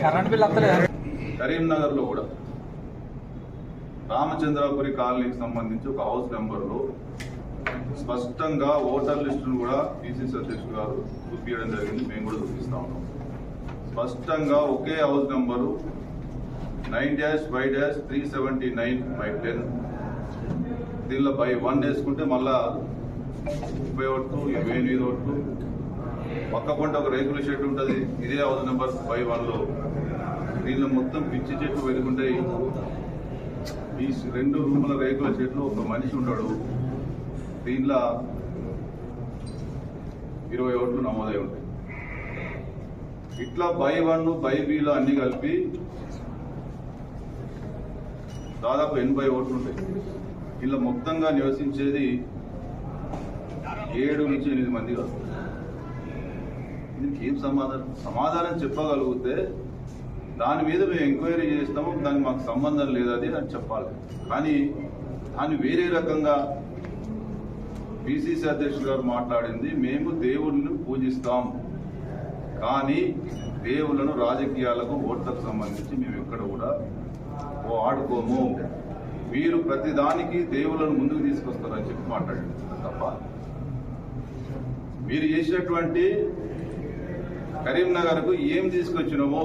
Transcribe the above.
కరీంనగర్లో కరీంనగర్లో కూడా రామచంద్రపురి కాలనీకి సంబంధించి ఒక హౌస్ నెంబర్లో స్పష్టంగా ఓటర్ లిస్టును కూడా పిసిసి అధ్యక్షుడు గారు చూపించడం జరిగింది. మేము కూడా చూపిస్తా ఉన్నాం. స్పష్టంగా ఒకే house number nine dash five dash three seventy nine by ten. దీనిలో బై వన్ వేసుకుంటే మళ్ళా ముప్పై ఒట్టు ఇరవై ఎనిమిది ఒట్టు పక్క పంట ఒక రేకుల షెడ్ ఉంటుంది. ఇదే హౌస్ నెంబర్ బై వన్లో. దీనిలో మొత్తం పిచ్చి చెట్లు వెనుకుంటాయి ఈ రెండు రూముల రేకుల చెట్లు ఒక మనిషి ఉంటాడు దీనిలో ఇరవై ఓట్లు నమోదై ఉంటాయి. ఇట్లా బై వన్ బై బిలో అన్ని కలిపి దాదాపు ఎనభై ఓట్లు ఉంటాయి. ఇలా మొత్తంగా నివసించేది ఏడు నుంచి ఎనిమిది మంది కాదు. దీనికి ఏం సమాధానం? సమాధానం చెప్పగలిగితే దాని మీద మేము ఎంక్వైరీ చేస్తాము దానికి మాకు సంబంధం లేదు అది అని చెప్పాలి. కానీ దాన్ని వేరే రకంగా బీసీసీ అధ్యక్షుడు గారు మాట్లాడింది మేము దేవుళ్ళను పూజిస్తాం. కానీ దేవుళ్ళను రాజకీయాలకు ఓట్లకు సంబంధించి మేము ఎక్కడ కూడా ఓ ఆడుకోము. మీరు ప్రతిదానికి దేవుళ్ళను ముందుకు తీసుకొస్తారని చెప్పి మాట్లాడండి తప్ప మీరు చేసినటువంటి కరీంనగర్కు ఏం తీసుకొచ్చినామో